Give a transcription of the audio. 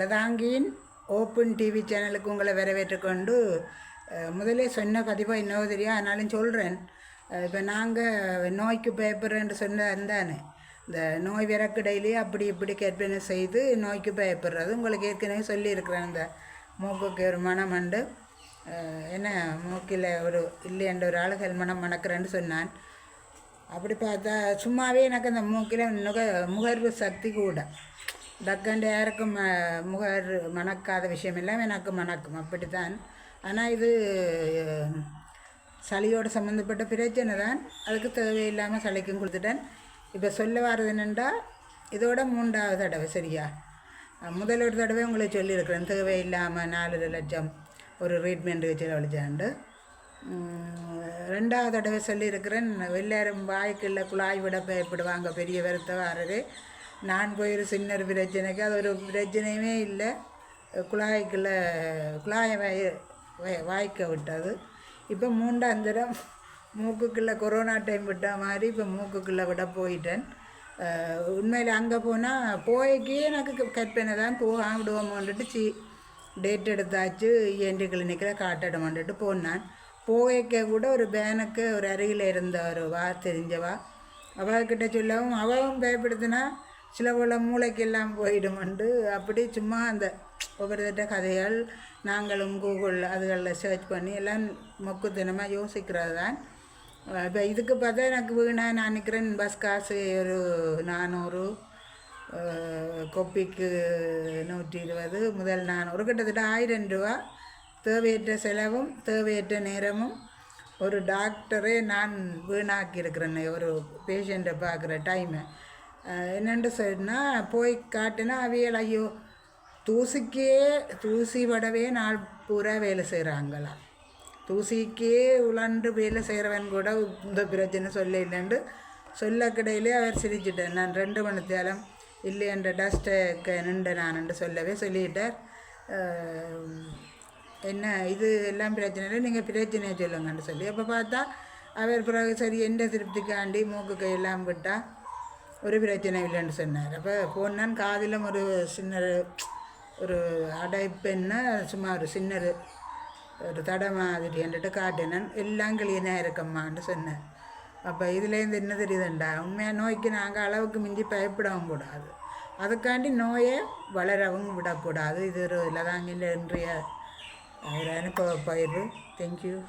லதாங்கியின் open TV சேனலுக்கு உங்களை வரவேற்றுக்கொண்டு முதலே சொன்ன பதிவாக இன்னும் தெரியும் அதனாலும் சொல்கிறேன் இப்போ நாங்கள் நோய்க்கு பயப்படுறேன்னு சொன்ன இருந்தானே இந்த நோய் விறக்கிடையிலே அப்படி இப்படி கற்பனை செய்து நோய்க்கு பயப்படுறது உங்களுக்கு ஏற்கனவே சொல்லியிருக்கிறேன். இந்த மூக்குக்கு ஒரு மனம் உண்டு. என்ன மூக்கில் ஒரு இல்லையன்ற ஒரு ஆளுகள் மனம் மணக்கிறேன்னு சொன்னான். அப்படி பார்த்தா சும்மாவே எனக்கு அந்த மூக்கில் நுக முகர்வு சக்தி கூட. டக்கண்டு யாருக்கும் ம- முகர் மணக்காத விஷயம் எல்லாம் எனக்கு மணக்கும் அப்படித்தான். ஆனால் இது சளியோடு சம்மந்தப்பட்ட பிரச்சனை தான். அதுக்கு தேவையில்லாமல் சளிக்கும் கொடுத்துட்டேன். இப்போ சொல்ல வர்றது என்னென்னா இதோட மூன்றாவது தடவை சரியா? முதல் ஒரு தடவை உங்களுக்கு சொல்லியிருக்கிறேன். தேவையில்லாமல் நாலு லட்சம் ஒரு ட்ரீட்மெண்ட்டுக்கு செலவழிச்சாண்டு ரெண்டாவது தடவை சொல்லியிருக்கிறேன். எல்லாரும் வாய்க்குள்ள குழாய் விட பயப்படுவாங்க பெரிய வருத்தவாரரு நான் போய் ஒரு சின்ன ஒரு பிரச்சனைக்கு அது ஒரு பிரச்சனையுமே இல்லை. குழாய்க்குள்ளே குழாயை வாய வாய்- வாய்க்க விட்டது. இப்போ மூன்றாம் தரம் மூக்குக்குள்ளே கொரோனா டைம் விட்ட மாதிரி இப்போ மூக்குக்குள்ளே விட போயிட்டேன். உண்மையில் அங்கே போனால் போய்க்கே எனக்கு க- கற்பனை தான். போகாம விடுவோமோன்ட்டு சி டேட் எடுத்தாச்சு. இஎன்டி கிளினிக்கில் காட்டிடமான்ட்டு போனான். போய்க்க கூட ஒரு பேனுக்கு ஒரு அருகில் இருந்த ஒரு வா தெரிஞ்சவா? அவள்கிட்ட சொல்லவும் அவளும் பயப்படுத்தினா சில போல மூளைக்கெல்லாம் போயிடுமண்டு அப்படி சும்மா அந்த ஒவ்வொருத்திட்ட கதைகள் நாங்களும் கூகுள் அதுகளில் சர்ச் பண்ணி எல்லாம் மொக்குத்தனமாக யோசிக்கிறது தான் இப்போ இதுக்கு பார்த்தா எனக்கு வீணா நான் நிற்கிறேன் பஸ் காசு ஒரு நானூறு கொப்பிக்கு நூற்றி இருபது முதல் நானூறு கிட்டத்தட்ட ஆயிரம் ரூபா. தேவையற்ற செலவும் தேவையற்ற நேரமும் ஒரு டாக்டரே நான் வீணாக்கி இருக்கிறேன் ஒரு பேஷண்ட்டை பார்க்குற டைமை என்னென்று சொன்னால் போய் காட்டினா அவியல் ஐயோ தூசிக்கே தூசி படவே நாள் பூரா வேலை செய்கிறாங்களாம் தூசிக்கே உழண்டு வேலை செய்கிறவன் கூட இந்த பிரச்சனை சொல்ல இல்லைன்னு சொல்ல கிடையிலே அவர் சிரிச்சிட்டார். நான் ரெண்டு மணி தேலம் இல்லை என்ற டஸ்ட்டை நின்று நான் சொல்லவே சொல்லிட்டார். என்ன இது எல்லாம் பிரச்சனை இல்லை நீங்கள் பிரச்சனையை சொல்லுங்கன்னு சொல்லி. அப்போ பார்த்தா அவர் பிறகு சரி எந்த திருப்திக்காண்டி மூக்கு கையெல்லாம் விட்டால் ஒரு பிரச்சனை இல்லைன்னு சொன்னார். அப்போ போனான் காதிலும் ஒரு சின்ன ஒரு அடைப்பெண்ண சும்மா ஒரு சின்ன ஒரு- தடை மாதிரி என்றிட்டு காட்டினான் எல்லாம் கிளீனாக இருக்கம்மான்னு சொன்னேன் அப்போ இதுலேருந்து என்ன தெரியுதுண்டா? உண்மையாக நோய்க்கு நாங்கள் அளவுக்கு மிஞ்சி பயப்படவும் கூடாது. அதுக்காண்டி நோயை வளரவும் விடக்கூடாது. இது ஒரு லதாங்கின்ற இன்றைய ஒரு அனுபவ பயிர்வு தேங்க்யூ